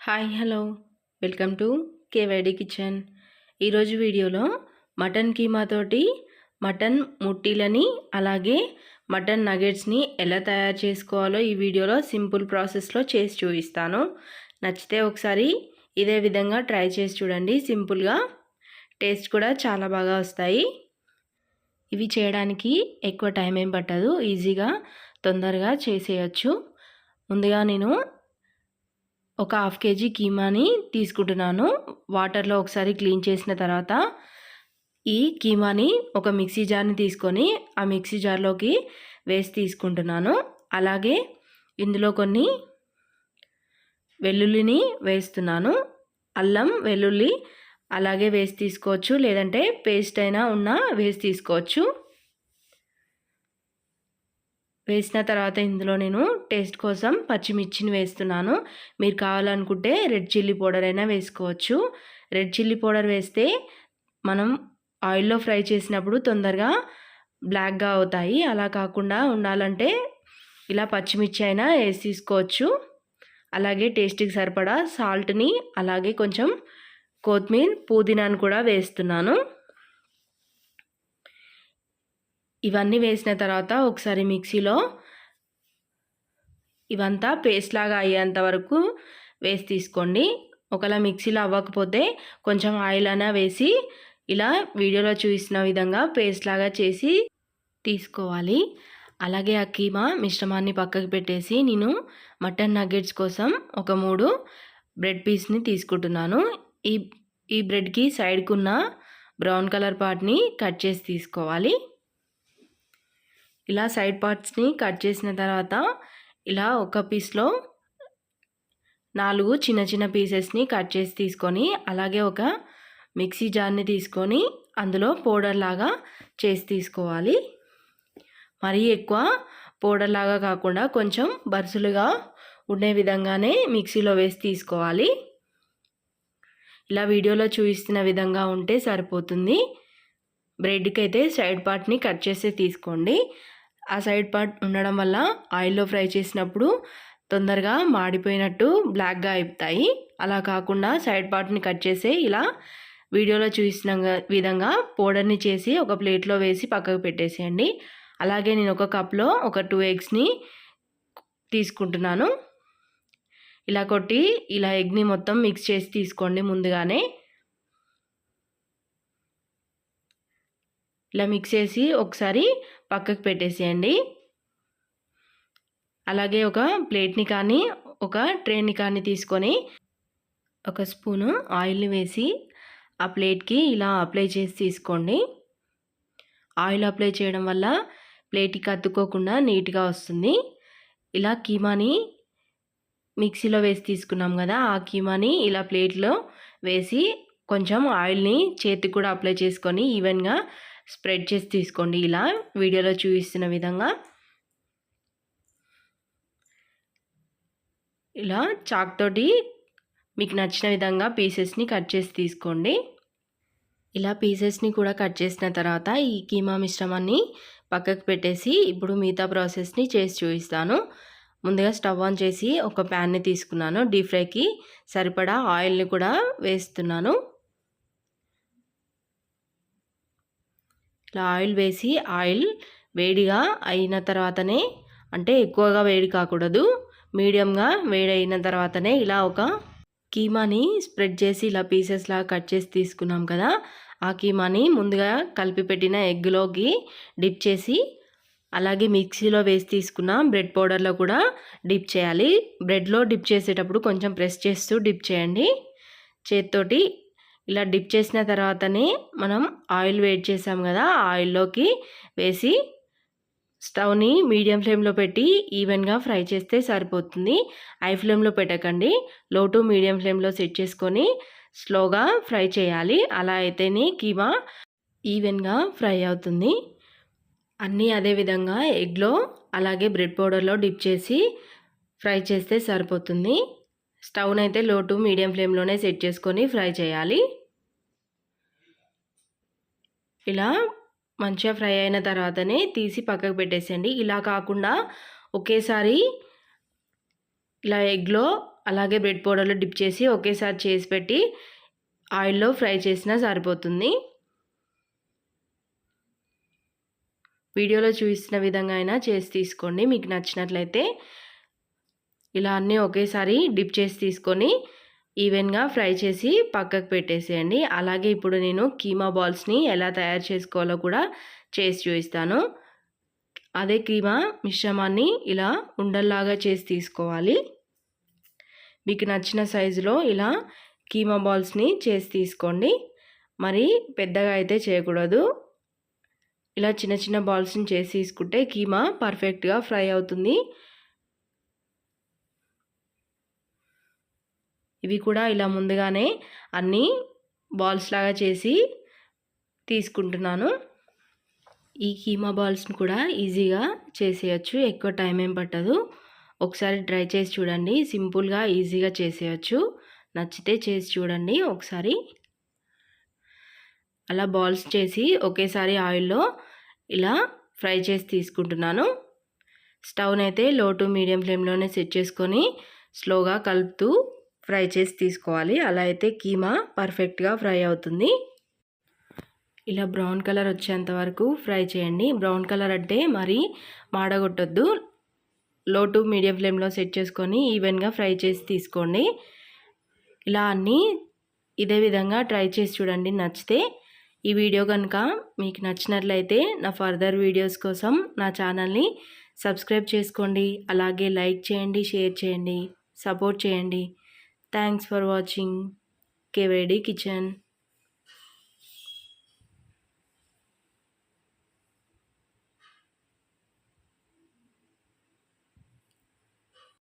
Hi hello. Welcome to KYD kitchen. ఈరోజు వీడియోలో mutton కీమాతోటి mutton ముట్టీలని అలాగే మటన్ నగెట్స్ని ఎలా తయారు చేసుకోవాలో ఈ వీడియోలో సింపుల్ ప్రాసెస్లో చేసి చూపిస్తాను. నచ్చితే ఒకసారి ఇదే విధంగా ట్రై చేసి చూడండి. సింపుల్గా టేస్ట్ కూడా చాలా బాగా వస్తాయి. ఇవి చేయడానికి ఎక్కువ టైం ఏం పట్టదు. ఈజీగా తొందరగా చేసేయచ్చు. ముందుగా నేను ఒక హాఫ్ కేజీ కీమాని తీసుకుంటున్నాను. వాటర్లో ఒకసారి క్లీన్ చేసిన తర్వాత ఈ కీమాని ఒక మిక్సీ జార్ని తీసుకొని ఆ మిక్సీ జార్లోకి వేసి తీసుకుంటున్నాను. అలాగే ఇందులో కొన్ని వెల్లుల్లిని వేస్తున్నాను. అల్లం వెల్లుల్లి అలాగే వేసి తీసుకోవచ్చు. లేదంటే పేస్ట్ అయినా ఉన్నా వేసి తీసుకోవచ్చు. వేసిన తర్వాత ఇందులో నేను టేస్ట్ కోసం పచ్చిమిర్చిని వేస్తున్నాను. మీరు కావాలనుకుంటే రెడ్ చిల్లీ పౌడర్ అయినా వేసుకోవచ్చు. రెడ్ చిల్లీ పౌడర్ వేస్తే మనం ఆయిల్లో ఫ్రై చేసినప్పుడు తొందరగా బ్లాక్గా అవుతాయి. అలా కాకుండా ఉండాలంటే ఇలా పచ్చిమిర్చి అయినా వేసి తీసుకోవచ్చు. అలాగే టేస్ట్కి సరిపడా సాల్ట్ని అలాగే కొంచెం కొత్తిమీర పుదీనాను కూడా వేస్తున్నాను. ఇవన్నీ వేసిన తర్వాత ఒకసారి మిక్సీలో ఇవంతా పేస్ట్ లాగా అయ్యేంత వరకు వేసి తీసుకోండి. ఒకవేళ మిక్సీలో అవ్వకపోతే కొంచెం ఆయిల్ అయినా వేసి ఇలా వీడియోలో చూసిన విధంగా పేస్ట్ లాగా చేసి తీసుకోవాలి. అలాగే ఆ కీమా మిశ్రమాన్ని పక్కకు పెట్టేసి నేను మటన్ నగ్గెట్స్ కోసం ఒక మూడు బ్రెడ్ పీస్ని తీసుకుంటున్నాను. ఈ ఈ బ్రెడ్కి సైడ్కున్న బ్రౌన్ కలర్ పార్ట్ని కట్ చేసి తీసుకోవాలి. ఇలా సైడ్ పార్ట్స్ని కట్ చేసిన తర్వాత ఇలా ఒక పీస్లో నాలుగు చిన్న చిన్న పీసెస్ని కట్ చేసి తీసుకొని అలాగే ఒక మిక్సీ జార్ని తీసుకొని అందులో పౌడర్ లాగా చేసి తీసుకోవాలి. మరీ ఎక్కువ పౌడర్ లాగా కాకుండా కొంచెం బరుసులుగా ఉండే విధంగానే మిక్సీలో వేసి తీసుకోవాలి. ఇలా వీడియోలో చూపిస్తున్న విధంగా ఉంటే సరిపోతుంది. బ్రెడ్కి అయితే సైడ్ పార్ట్ని కట్ చేసి తీసుకోండి. ఆ సైడ్ పార్ట్ ఉండడం వల్ల ఆయిల్లో ఫ్రై చేసినప్పుడు తొందరగా మాడిపోయినట్టు బ్లాక్గా అయిపోతాయి అలా కాకుండా సైడ్ పార్ట్ని కట్ చేసి ఇలా వీడియోలో చూసిన విధంగా పౌడర్ని చేసి ఒక ప్లేట్లో వేసి పక్కకు పెట్టేసేయండి. అలాగే నేను ఒక కప్లో ఒక టూ ఎగ్స్ని తీసుకుంటున్నాను. ఇలా కొట్టి ఇలా ఎగ్ని మొత్తం మిక్స్ చేసి తీసుకోండి ముందుగానే. ఇలా మిక్స్ చేసి ఒకసారి పక్కకు పెట్టేసేయండి. అలాగే ఒక ప్లేట్ని కానీ ఒక ట్రేని కానీ తీసుకొని ఒక స్పూను ఆయిల్ని వేసి ఆ ప్లేట్కి ఇలా అప్లై చేసి తీసుకోండి. ఆయిల్ అప్లై చేయడం వల్ల ప్లేట్కి అతుక్కోకుండా నీట్గా వస్తుంది. ఇలా కీమాని మిక్సీలో వేసి తీసుకున్నాం కదా ఆ కీమాని ఇలా ప్లేట్లో వేసి కొంచెం ఆయిల్ని చేతికి కూడా అప్లై చేసుకొని ఈవెన్గా స్ప్రెడ్ చేసి తీసుకోండి. ఇలా వీడియోలో చూపిస్తున్న విధంగా ఇలా చాక్ తోటి మీకు నచ్చిన విధంగా పీసెస్ని కట్ చేసి తీసుకోండి. ఇలా పీసెస్ని కూడా కట్ చేసిన తర్వాత ఈ కీమా మిశ్రమాన్ని పక్కకు పెట్టేసి ఇప్పుడు మిగతా ప్రాసెస్ని చేసి చూపిస్తాను. ముందుగా స్టవ్ ఆన్ చేసి ఒక ప్యాన్ని తీసుకున్నాను. డీప్ ఫ్రైకి సరిపడా ఆయిల్ని కూడా వేస్తున్నాను. ఇట్లా ఆయిల్ వేసి ఆయిల్ వేడిగా అయిన తర్వాతనే అంటే ఎక్కువగా వేడి కాకూడదు మీడియంగా వేడి అయిన తర్వాతనే ఇలా ఒక కీమాని స్ప్రెడ్ చేసి ఇలా పీసెస్ లాగా కట్ చేసి తీసుకున్నాం కదా ఆ కీమాని ముందుగా కలిపి పెట్టిన ఎగ్లోకి డిప్ చేసి అలాగే మిక్సీలో వేసి తీసుకున్న బ్రెడ్ పౌడర్లో కూడా డిప్ చేయాలి. బ్రెడ్లో డిప్ చేసేటప్పుడు కొంచెం ప్రెస్ చేస్తూ డిప్ చేయండి. చేతితోటి ఇలా డిప్ చేసిన తర్వాతనే మనం ఆయిల్ వేడి చేసాం కదా ఆయిల్లోకి వేసి స్టవ్ని మీడియం ఫ్లేమ్లో పెట్టి ఈవెన్గా ఫ్రై చేస్తే సరిపోతుంది. హై ఫ్లేమ్లో పెట్టకండి. లో టు మీడియం ఫ్లేమ్లో సెట్ చేసుకొని స్లోగా ఫ్రై చేయాలి. అలా అయితేనే కీమా ఈవెన్గా ఫ్రై అవుతుంది. అన్నీ అదే విధంగా ఎగ్లో అలాగే బ్రెడ్ పౌడర్లో డిప్ చేసి ఫ్రై చేస్తే సరిపోతుంది. స్టవ్ని అయితే లో టు మీడియం ఫ్లేమ్లోనే సెట్ చేసుకొని ఫ్రై చేయాలి. ఇలా మంచిగా ఫ్రై అయిన తర్వాతనే తీసి పక్కకు పెట్టేసేయండి. ఇలా కాకుండా ఒకేసారి ఇలా ఎగ్లో అలాగే బ్రెడ్ పౌడర్లో డిప్ చేసి ఒకేసారి చేసి పెట్టి ఆయిల్లో ఫ్రై చేసినా సరిపోతుంది. వీడియోలో చూపిస్తున్న విధంగా అయినా చేసి తీసుకోండి. మీకు నచ్చినట్లయితే ఇలా అన్నీ ఒకేసారి డిప్ చేసి తీసుకొని ఈవెన్గా ఫ్రై చేసి పక్కకు పెట్టేసేయండి. అలాగే ఇప్పుడు నేను కీమా బాల్స్ని ఎలా తయారు చేసుకోవాలో కూడా చేసి చూపిస్తాను. అదే కీమా మిశ్రమాన్ని ఇలా ఉండల్లాగా చేసి తీసుకోవాలి. మీకు నచ్చిన సైజులో ఇలా కీమా బాల్స్ని చేసి తీసుకోండి. మరి పెద్దగా అయితే చేయకూడదు. ఇలా చిన్న చిన్న బాల్స్ని చేసి తీసుకుంటే కీమా పర్ఫెక్ట్గా ఫ్రై అవుతుంది. ఇవి కూడా ఇలా ముందుగానే అన్నీ బాల్స్ లాగా చేసి తీసుకుంటున్నాను. ఈ కీమా బాల్స్ని కూడా ఈజీగా చేసేయచ్చు ఎక్కువ టైం ఏం పట్టదు. ఒకసారి ట్రై చేసి చూడండి సింపుల్గా ఈజీగా చేసేయచ్చు. నచ్చితే చేసి చూడండి ఒకసారి. అలా బాల్స్ చేసి ఒకేసారి ఆయిల్లో ఇలా ఫ్రై చేసి తీసుకుంటున్నాను. స్టవ్ని అయితే లో టు మీడియం ఫ్లేమ్లోనే సెట్ చేసుకొని స్లోగా కలుపుతూ ఫ్రై చేసి తీసుకోవాలి. అలా అయితే కీమా పర్ఫెక్ట్గా ఫ్రై అవుతుంది. ఇలా బ్రౌన్ కలర్ వచ్చేంత వరకు ఫ్రై చేయండి. బ్రౌన్ కలర్ అంటే మరి మాడగొట్టొద్దు. లో టు మీడియం ఫ్లేమ్లో సెట్ చేసుకొని ఈవెన్గా ఫ్రై చేసి తీసుకోండి. ఇలా అన్నీ ఇదే విధంగా ట్రై చేసి చూడండి. నచ్చితే ఈ వీడియో కనుక మీకు నచ్చినట్లయితే నా ఫర్దర్ వీడియోస్ కోసం నా ఛానల్ని సబ్స్క్రైబ్ చేసుకోండి. అలాగే లైక్ చేయండి షేర్ చేయండి సపోర్ట్ చేయండి. Thanks for watching KYD kitchen